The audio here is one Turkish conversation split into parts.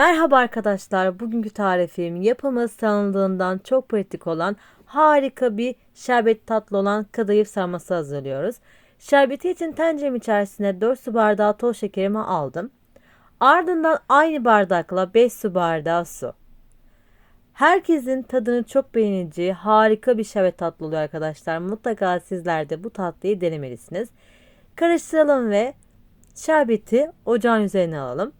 Merhaba arkadaşlar. Bugünkü tarifim yapımı sanıldığından çok pratik olan harika bir şerbet tatlı olan kadayıf sarması hazırlıyoruz. Şerbeti için tencerem içerisine 4 su bardağı toz şekerimi aldım. Ardından aynı bardakla 5 su bardağı su. Herkesin tadını çok beğeneceği harika bir şerbet tatlı oluyor arkadaşlar. Mutlaka sizler de bu tatlıyı denemelisiniz. Karıştıralım ve şerbeti ocağın üzerine alalım.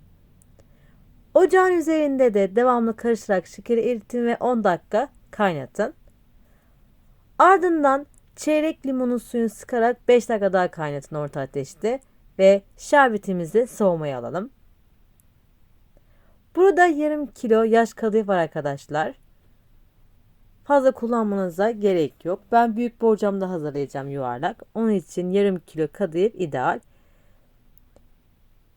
Ocağın üzerinde de devamlı karıştırarak şekeri eritin ve 10 dakika kaynatın. Ardından çeyrek limonun suyunu sıkarak 5 dakika daha kaynatın orta ateşte ve şerbetimizi soğumaya alalım. Burada yarım kilo yaş kadayıf var arkadaşlar. Fazla kullanmanıza gerek yok. Ben büyük borcamda hazırlayacağım yuvarlak. Onun için yarım kilo kadayıf ideal.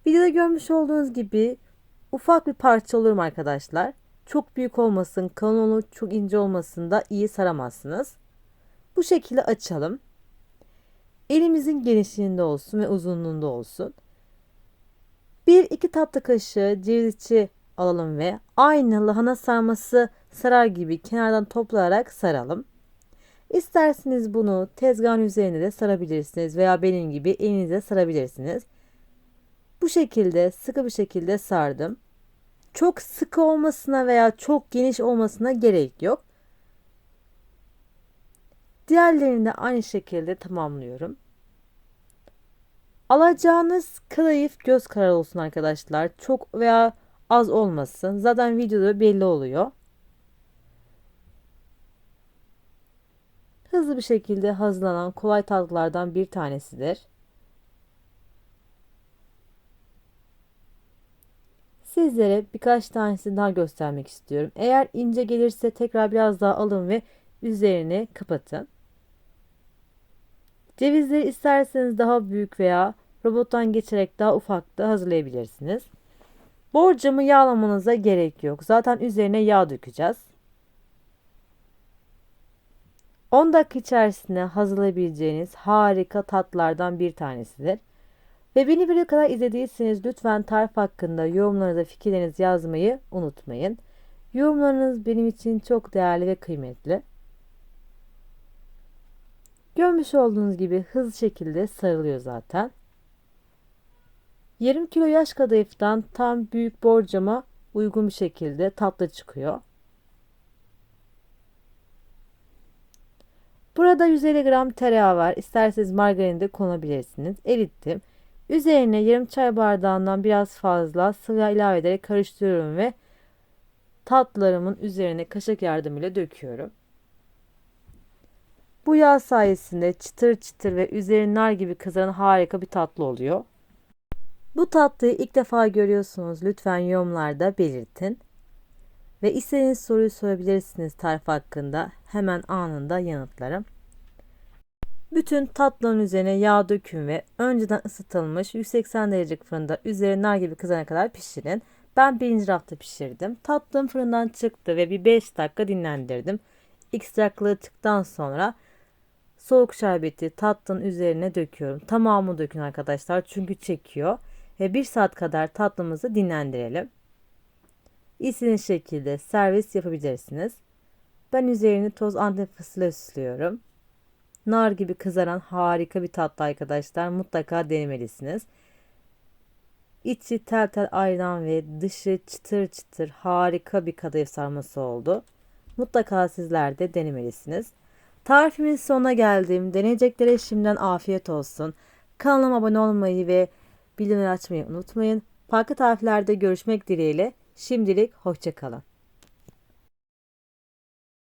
Videoda görmüş olduğunuz gibi ufak bir parça olurum arkadaşlar. Çok büyük olmasın, kalın olur, çok ince olmasın da iyi saramazsınız. Bu şekilde açalım. Elimizin genişliğinde olsun ve uzunluğunda olsun. 1-2 tatlı kaşığı ceviz içi alalım ve aynı lahana sarması sarar gibi kenardan toplayarak saralım. İsterseniz bunu tezgahın üzerine de sarabilirsiniz veya benim gibi elinize sarabilirsiniz. Bu şekilde sıkı bir şekilde sardım. Çok sıkı olmasına veya çok geniş olmasına gerek yok. Diğerlerini de aynı şekilde tamamlıyorum. Alacağınız kadayıf göz kararı olsun arkadaşlar. Çok veya az olmasın. Zaten videoda belli oluyor. Hızlı bir şekilde hazırlanan kolay tatlılardan bir tanesidir. Sizlere birkaç tanesini daha göstermek istiyorum. Eğer ince gelirse tekrar biraz daha alın ve üzerine kapatın. Cevizleri isterseniz daha büyük veya robottan geçerek daha ufak da hazırlayabilirsiniz. Borcamı yağlamanıza gerek yok. Zaten üzerine yağ dökeceğiz. 10 dakika içerisinde hazırlayabileceğiniz harika tatlardan bir tanesidir. Ve beni buraya kadar izlediyseniz lütfen tarif hakkında yorumlarınızda fikirlerinizi yazmayı unutmayın. Yorumlarınız benim için çok değerli ve kıymetli. Görmüş olduğunuz gibi hızlı şekilde sarılıyor zaten. Yarım kilo yaş kadayıftan tam büyük borcama uygun bir şekilde tatlı çıkıyor. Burada 150 gram tereyağı var. İsterseniz margarin de konabilirsiniz. Erittim. Üzerine yarım çay bardağından biraz fazla sıvı ilave ederek karıştırıyorum ve tatlılarımın üzerine kaşık yardımıyla döküyorum. Bu yağ sayesinde çıtır çıtır ve üzeri nar gibi kızaran harika bir tatlı oluyor. Bu tatlıyı ilk defa görüyorsunuz. Lütfen yorumlarda belirtin. Ve istediğiniz soruyu sorabilirsiniz tarif hakkında. Hemen anında yanıtlarım. Bütün tatlının üzerine yağ dökün ve önceden ısıtılmış 180 derecelik fırında üzeri nar gibi kızana kadar pişirin. Ben birinci rafta pişirdim. Tatlım fırından çıktı ve bir 5 dakika dinlendirdim. İlk sıcaklığı çıktıktan sonra soğuk şerbeti tatlının üzerine döküyorum. Tamamı dökün arkadaşlar çünkü çekiyor. Ve 1 saat kadar tatlımızı dinlendirelim. İstediğiniz şekilde servis yapabilirsiniz. Ben üzerini toz antep fıstığı süslüyorum. Nar gibi kızaran harika bir tatlı arkadaşlar. Mutlaka denemelisiniz. İçi tel tel ayran ve dışı çıtır çıtır harika bir kadayıf sarması oldu. Mutlaka sizler de denemelisiniz. Tarifimin sonuna geldim. Deneyeceklere şimdiden afiyet olsun. Kanalıma abone olmayı ve bildirimleri açmayı unutmayın. Farklı tariflerde görüşmek dileğiyle. Şimdilik hoşçakalın.